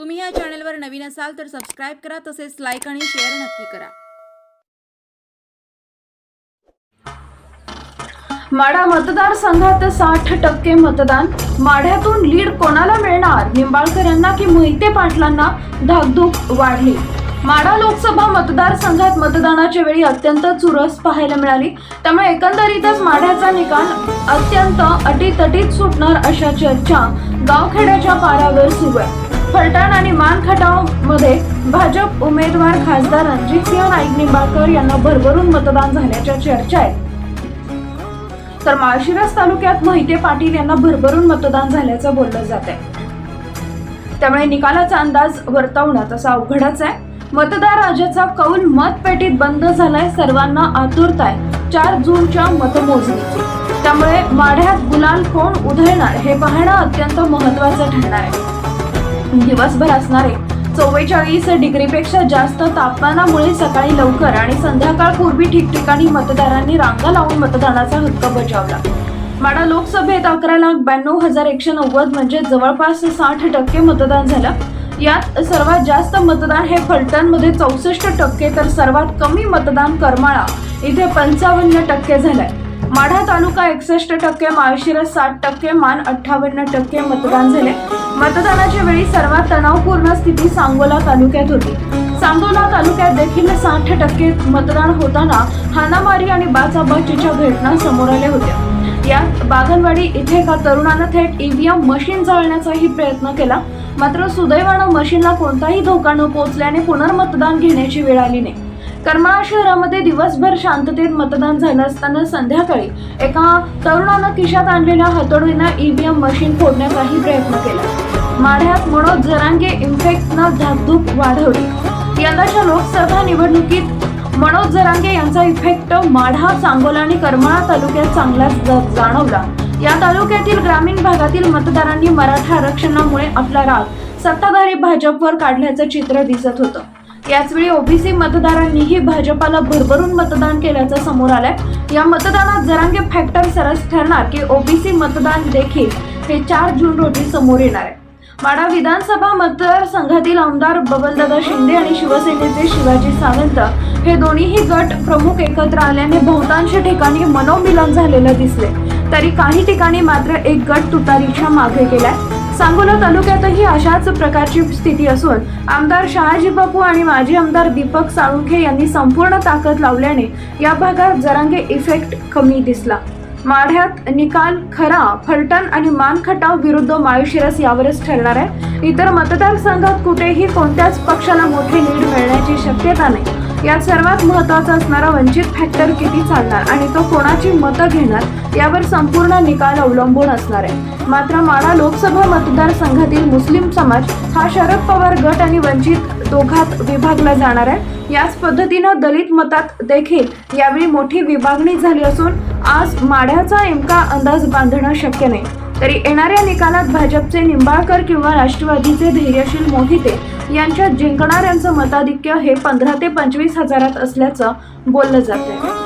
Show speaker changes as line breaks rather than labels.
तुम्ही या चॅनलवर नवीन असाल तर सबस्क्राईब करा तसेच लाईक आणि शेअर नक्की करा.
माढा मतदारसंघात साठ टक्के मतदान. माढ्यातून लीड कोणाला मिळणार? निंबाळकर यांना की मोहिते पाटलांना? धाकधूक वाढली. माढा लोकसभा मतदारसंघात मतदानाच्या वेळी अत्यंत चुरस पाहायला मिळाली. त्यामुळे एकंदरीतच माढ्याचा निकाल अत्यंत अटीतटीत सुटणार अशा चर्चा गावखेड्याच्या पारावर सुरू आहे. फलटण आणि मानखटावमध्ये भाजप उमेदवार खासदार रणजितसिंह नाईक निंबाळकर यांना भरभरून मतदान झाल्याच्या चर्चा आहेत. तर माळशिरस तालुक्यात मोहिते पाटील यांना भरभरून मतदान झाल्याचं बोललं जात आहे. त्यामुळे निकालाचा अंदाज वर्तवणं तसा अवघडच आहे. मतदार राजाचा कौल मतपेटीत बंद झालाय सर्वांना आतुरताय आहे. चार जूनच्या मतमोजणीची. त्यामुळे माढ्यात गुलाल कोण उधळणार हे पाहणं अत्यंत महत्वाचं ठरणार आहे. दिवसभर असणारे चव्वेचाळीस डिग्रीपेक्षा जास्त तापमानामुळे सकाळी लवकर आणि संध्याकाळपूर्वी ठिकठिकाणी मतदारांनी रांगा लावून मतदानाचा हक्क बजावला. माडा लोकसभेत अकरा लाख ब्याण्णव हजार एकशे नव्वद म्हणजे जवळपास साठ टक्के मतदान झालं. यात सर्वात जास्त मतदान हे फलटणमध्ये चौसष्ट टक्के तर सर्वात कमी मतदान करमाळा इथे पंचावन्न टक्के झालंय. माढा तालुका एकसष्ट टक्के माळशिरस साठ टक्के मान अठ्ठावन्न टक्के मतदान झाले मतदानाच्या वेळी सर्वात तणावपूर्ण स्थिती सांगोला तालुक्यात होती. सांगोला तालुक्यात देखील साठ टक्के मतदान होताना हानामारी आणि बाचाबाचीच्या घटना समोर आल्या होत्या. यात बागलवाडी इथे एका तरुणानं थेट ईव्हीएम मशीन जाळण्याचाही प्रयत्न केला. मात्र सुदैवानं मशीनला कोणताही धोका न पोहोचल्याने पुनर्मतदान घेण्याची वेळ आली नाही. करमाळा शहरामध्ये दिवसभर शांततेत मतदान झालं असताना संध्याकाळी एका तरुणानं खिशात आणलेल्या हातोडीनं ईव्हीएम मशीन फोडण्याचाही प्रयत्न केला. माढ्यात मनोज जरांगे इन्फेक्टनं धाकधूक वाढवली. यंदाच्या लोकसभा निवडणुकीत मनोज जरांगे यांचा इफेक्ट माढा सांगोला आणि करमाळा तालुक्यात चांगलाच जाणवला. या तालुक्यातील ग्रामीण भागातील मतदारांनी मराठा आरक्षणामुळे आपला राग सत्ताधारी भाजपवर काढल्याचं चित्र दिसत होतं. याचवेळी ओबीसी मतदारांनीही भाजपाला भरभरून मतदान केल्याचं समोर आलंय. या मतदानात जरांगे फॅक्टर सरस ठरणार की ओबीसी मतदान देखील हे चार जून रोजी समोर येणार आहे. माडा विधानसभा मतदारसंघातील आमदार बबनदादा शिंदे आणि शिवसेनेचे शिवाजी सावंत हे दोन्हीही गट प्रमुख एकत्र आल्याने बहुतांश ठिकाणी मनोमिलन झालेलं दिसले तरी काही ठिकाणी मात्र एक गट तुतारीच्या मागे गेलाय. सांगोला तालुक्यातही अशाच प्रकारची स्थिती असून आमदार शहाजी बापू आणि माजी आमदार दीपक साळुंखे यांनी संपूर्ण ताकद लावल्याने या भागात जरांगे इफेक्ट कमी दिसला. माढ्यात निकाल खरा फलटण आणि मानखटाव विरुद्ध माळशिरस यावरच ठरणार आहे. इतर मतदारसंघात कुठेही कोणत्याच पक्षाला मोठी लीड मिळण्याची शक्यता नाही. यात सर्वात महत्त्वाचा असणारा वंचित फॅक्टर किती चालणार आणि तो कोणाची मतं घेणार यावर संपूर्ण निकाल अवलंबून असणार आहे. मात्र माळा लोकसभा मतदारसंघातील मुस्लिम समाज हा शरद पवार गट आणि वंचित दोघात विभागला जाणार आहे. याच पद्धतीनं दलित मतात देखील यावेळी मोठी विभागणी झाली असून आज माढ्याचा नेमका अंदाज बांधणं शक्य नाही. तरी येणाऱ्या निकालात भाजपचे निंबाळकर किंवा राष्ट्रवादीचे धैर्यशील मोहिते यांच्यात जिंकणाऱ्यांचं मताधिक्य हे पंधरा ते पंचवीस हजारात असल्याचं बोललं जातं